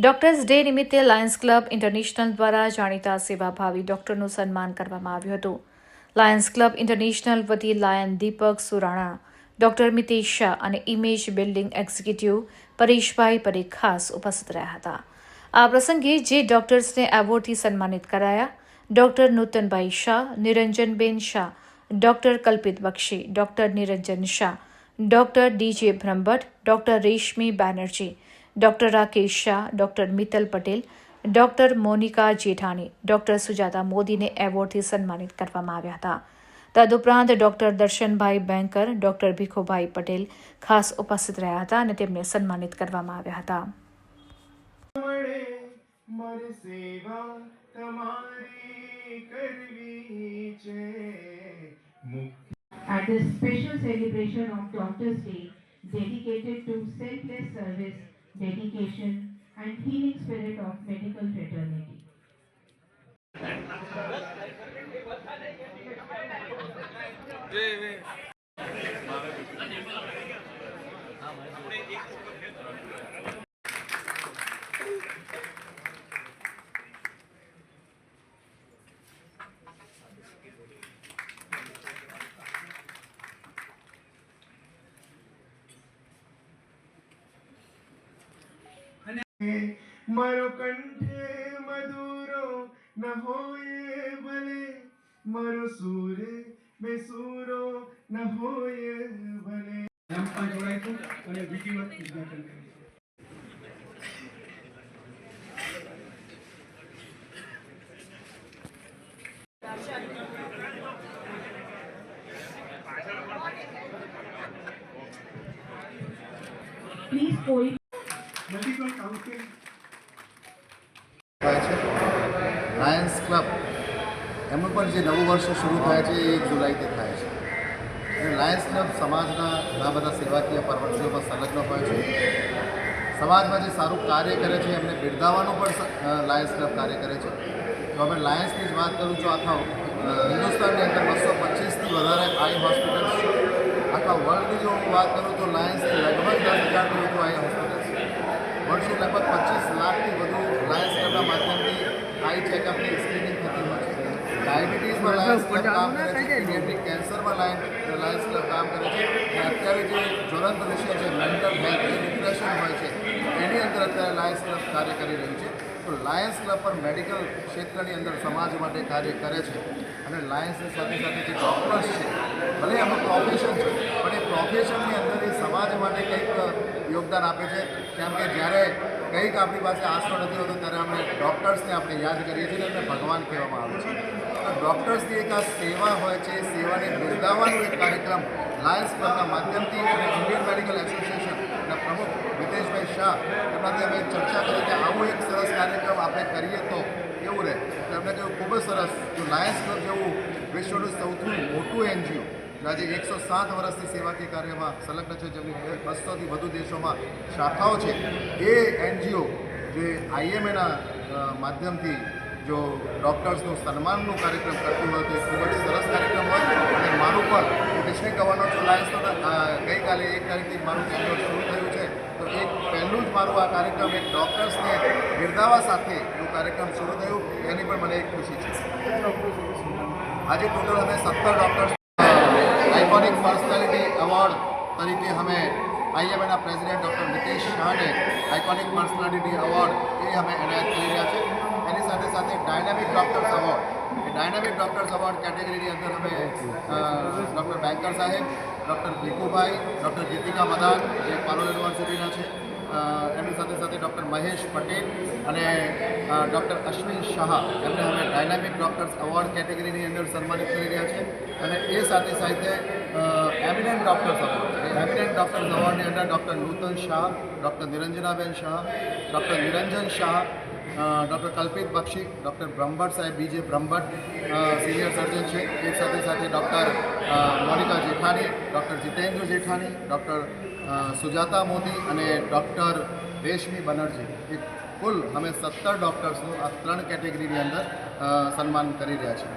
Doctors day નિમિત્તે Lions club international દ્વારા જાણીતા સેવાભાવી ડોક્ટરનું સન્માન કરવામાં આવ્યું હતું. લાયન્સ ક્લબ ઇન્ટરનેશનલ વતી લાયન દીપક સુરાણા, ડોક્ટર મિતેશ શાહ અને image building executive Pareshbhai Parekh ખાસ ઉપસ્થિત રહ્યા હતા. આ પ્રસંગે જે ડોક્ટર્સને એવોર્ડથી સન્માનિત કરાયા, doctor Nutanbhai Shah, Niranjanben Shah, doctor Kalpit Bakshi, doctor Niranjan Shah, doctor DJ Brahmbhatt, doctor Reshmi Banerjee doctor Rakesh Shah doctor Mittal Patel doctor Monika Jethani doctor Sujata મોદીને એવોર્ડથી સન્માનિત કરવામાં આવ્યા હતા. તદુપરાંત ડોક્ટર દર્શનભાઈ બેંકર ડોક્ટર ભીખોભાઈ પટેલ ખાસ ઉપસ્થિત રહ્યા હતા અને તેમને સન્માનિત કરવામાં આવ્યા હતા. મળે મારી સેવા તમારી કરવી છે. મુક્તિ at the special celebration of Doctors' Day dedicated to selfless service, dedication, and healing spirit of medical fraternity. મારો કંઠે મધુરો ન હોય ભલે મારો સૂરે બેસુરો ન હોય ભલે નામમાં જોડાઈશું અને વિધિવત ઉદ્ઘાટન કરીશું Please hold medical council Lions Club એમનું પણ જે નવું વર્ષ શરૂ થાય છે, એ જુલાઈથી થાય છે. અને લાયન્સ ક્લબ સમાજના ઘણા બધા સેવાકીય પ્રવૃત્તિઓમાં સંલગ્ન હોય છે. સમાજમાં જે સારું કાર્ય કરે છે, એમને બિરદાવવાનું પણ લાયન્સ ક્લબ કાર્ય કરે છે. તો અમે લાયન્સની જ વાત કરું છું આખા હિન્દુસ્તાનની અંદર બસો પચીસથી વધારે આઈ હોસ્પિટલ્સ આખા વર્લ્ડની જો હું વાત કરું તો લાયન્સની લગભગ દસ હજારથી વધુ આઈ હોસ્પિટલ્સ વર્ષે લગભગ પચીસ લાખથી વધુ લાયન્સ આઈ ચેકઅપની સ્ક્રીનિંગ થતી હોય છે. ડાયાબિટીસમાં લાયન્સ ક્લબ કામ કરે છે પીડિયાટ્રિક કેન્સરમાં લાયન લાયન્સ ક્લબ કામ કરે છે. અને અત્યારે જે જ્વલંત વિષય છે મેન્ટલ હેલ્થ જે ડિપ્રેશન હોય છે. એની અંદર અત્યારે લાયન્સ ક્લબ કાર્ય કરી રહ્યું છે. તો લાયન્સ ક્લબ પણ મેડિકલ ક્ષેત્રની અંદર સમાજ માટે કાર્ય કરે છે. અને લાયન્સની સાથે સાથે જે ડૉક્ટર્સ છે ભલે એમનું પ્રોફેશન છે પણ એ પ્રોફેશનની અંદર એ સમાજ માટે કંઈક યોગદાન આપે છે. કેમ કે જ્યારે કંઈક આપણી પાસે આશરો નથી હોતો, ત્યારે આપણે ડૉક્ટર્સને આપણે યાદ કરીએ છીએ અને ભગવાન કહેવામાં આવે છે. તો ડૉક્ટર્સની એક આ સેવા હોય છે સેવાને બિરદાવવાનો એક કાર્યક્રમ લાયન્સ ક્લબના માધ્યમથી અને ઇન્ડિયન મેડિકલ એસોસિએશનના પ્રમુખ મિતેશભાઈ શાહ, એમનાથી અમે ચર્ચા કરી કે આવું એક સરસ કાર્યક્રમ આપણે કરીએ તો કેવું રહે? તો એમને કહ્યું, ખૂબ જ સરસ. જો લાયન્સ ક્લબ જેવું વિશ્વનું સૌથી મોટું એનજીઓ આજે એકસો સાત વર્ષથી સેવાકીય કાર્યમાં સંલગ્ન છે જેમની બસોથી વધુ દેશોમાં શાખાઓ છે. એ એનજીઓ જે આઈએમએના માધ્યમથી જો ડૉક્ટર્સનું સન્માનનું કાર્યક્રમ કરતું હોય તો એ ખૂબ જ સરસ કાર્યક્રમ હોય. અને મારું પણ ડિસ્ટ્રિક્ટ ગવર્નર તો, ગઈકાલે એક તારીખથી મારું કેન્દ્ર શરૂ થયું છે. તો એક પહેલું જ મારું આ કાર્યક્રમ એક ડૉક્ટર્સને બિરદાવા સાથે જો કાર્યક્રમ શરૂ થયું. એની પણ મને એક ખુશી છે. આજે ટોટલ અમે સત્તર ડૉક્ટર્સ આઇકોનિક પર્સનાલિટી એવોર્ડ તરીકે અમે આઈએમએના પ્રેસિડેન્ટ ડૉક્ટર નીતિશ શાહને આઇકોનિક પર્સનાલિટી એવોર્ડ એ અમે એનાયત કરી રહ્યા છે એની સાથે સાથે ડાયનામિક ડૉક્ટર્સ એવોર્ડ એ ડાયનામિક ડૉક્ટર્સ એવોર્ડ કેટેગરીની અંદર અમે ડૉક્ટર બેંકર સાહેબ ડૉક્ટર ભીખુભાઈ ડૉક્ટર ગીતિકા મદાન જે પાલોલ યુનિવર્સિટીના છે એમની સાથે સાથે ડૉક્ટર મહેશ પટેલ અને ડૉક્ટર અશ્વિન શાહ. એમને અમે ડાયનામિક ડૉક્ટર્સ એવોર્ડ કેટેગરીની અંદર સન્માનિત કરી રહ્યા છે અને એ સાથે સાથે eminent doctors award. Eminent doctors એવોર્ડની અંદર doctor Nutan Shah, doctor Niranjanaben Shah, doctor Niranjan Shah doctor Kalpit Bakshi, doctor Brahmbhatt સાહેબ, બીજે બ્રહ્મભટ્ટ સિનિયર સર્જન છે. એ સાથે સાથે doctor Monika Jethani, doctor Jitendra Jethani, doctor Sujata Modi અને ડૉક્ટર રેશમી બનર્જી, એ કુલ અમે સત્તર ડૉક્ટર્સનું આ ત્રણ કેટેગરીની અંદર સન્માન કરી રહ્યા છીએ.